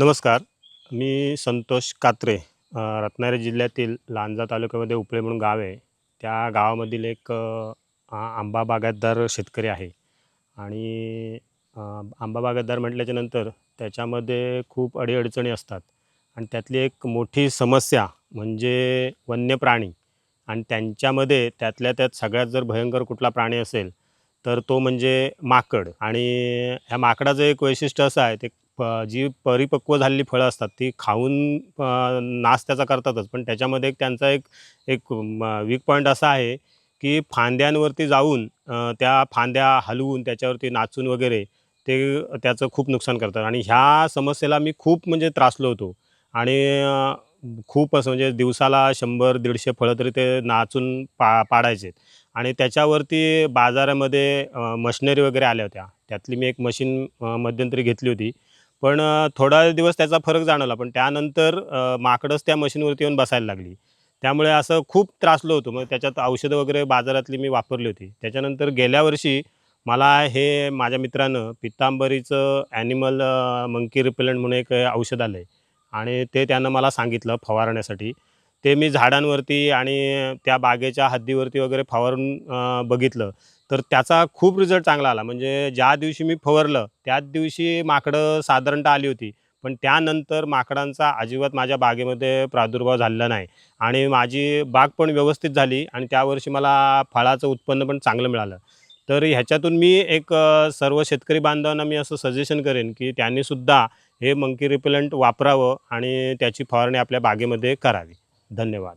नमस्कार मी संतोष कात्रे रत्नागिरी जिल्ह्यातील लांजा तालुक्यामध्ये उपळे म्हणून गाव आहे. त्या गावामधील एक आंबा बागायतदार शेतकरी आहे. आणि आंबा बागायतदार म्हटल्याच्या नंतर त्याच्यामध्ये खूप अडीअडचणी असतात. आणि त्यातली एक मोठी समस्या म्हणजे वन्य प्राणी आणि त्यांच्यामध्ये त्यातल्या त्यात सगळ्यात जर भयंकर कुठला प्राणी असेल तर तो म्हणजे माकड. आणि ह्या माकडाचं एक वैशिष्ट्य असं आहे ते जी परिपक्व झालेली फळं असतात ती खाऊन नाश त्याचा करतातच. पण त्याच्यामध्ये एक त्यांचा एक एक वीक पॉईंट असा आहे की फांद्यांवरती जाऊन त्या फांद्या हलवून त्याच्यावरती नाचून वगैरे ते त्याचं खूप नुकसान करतात. आणि ह्या समस्येला मी खूप म्हणजे त्रासलो होतो. आणि खूप असं म्हणजे दिवसाला शंभर दीडशे फळं तरी ते नाचून पा पाडायचे आणि त्याच्यावरती बाजारामध्ये मशिनरी वगैरे आल्या होत्या. त्यातली मी एक मशीन मध्यंतरी घेतली होती. पण थोडा दिवस त्याचा फरक जाणवला. पण त्यानंतर माकडंच त्या मशीनवरती येऊन बसायला लागली. त्यामुळे असं खूप त्रासलो होतो मग त्याच्यात औषधं वगैरे बाजारातली मी वापरली होती. त्याच्यानंतर गेल्या वर्षी मला हे माझ्या मित्रानं पितांबरीचं ॲनिमल मंकी रिपेलंट म्हणून एक औषध आलं आहे आणि ते त्यानं मला सांगितलं फवारण्यासाठी. ते मी झाडांवरती आणि त्या बागेच्या हद्दीवरती वगैरे फवारून बघितलं. तर त्याचा खूप रिझल्ट चांगला आला. म्हणजे ज्या दिवशी मी फवारलं त्याच दिवशी माकडं साधारणतः आली होती. पण त्यानंतर माकडांचा अजिबात माझ्या बागेमध्ये प्रादुर्भाव झालेला नाही. आणि माझी बाग पण व्यवस्थित झाली आणि त्यावर्षी मला फळाचं उत्पन्न पण चांगलं मिळालं. तर ह्याच्यातून मी एक सर्व शेतकरी बांधवांना मी असं सजेशन करेन की त्यांनीसुद्धा हे मंकी रिपेलंट वापरावं आणि त्याची फवारणी आपल्या बागेमध्ये करावी. धन्यवाद.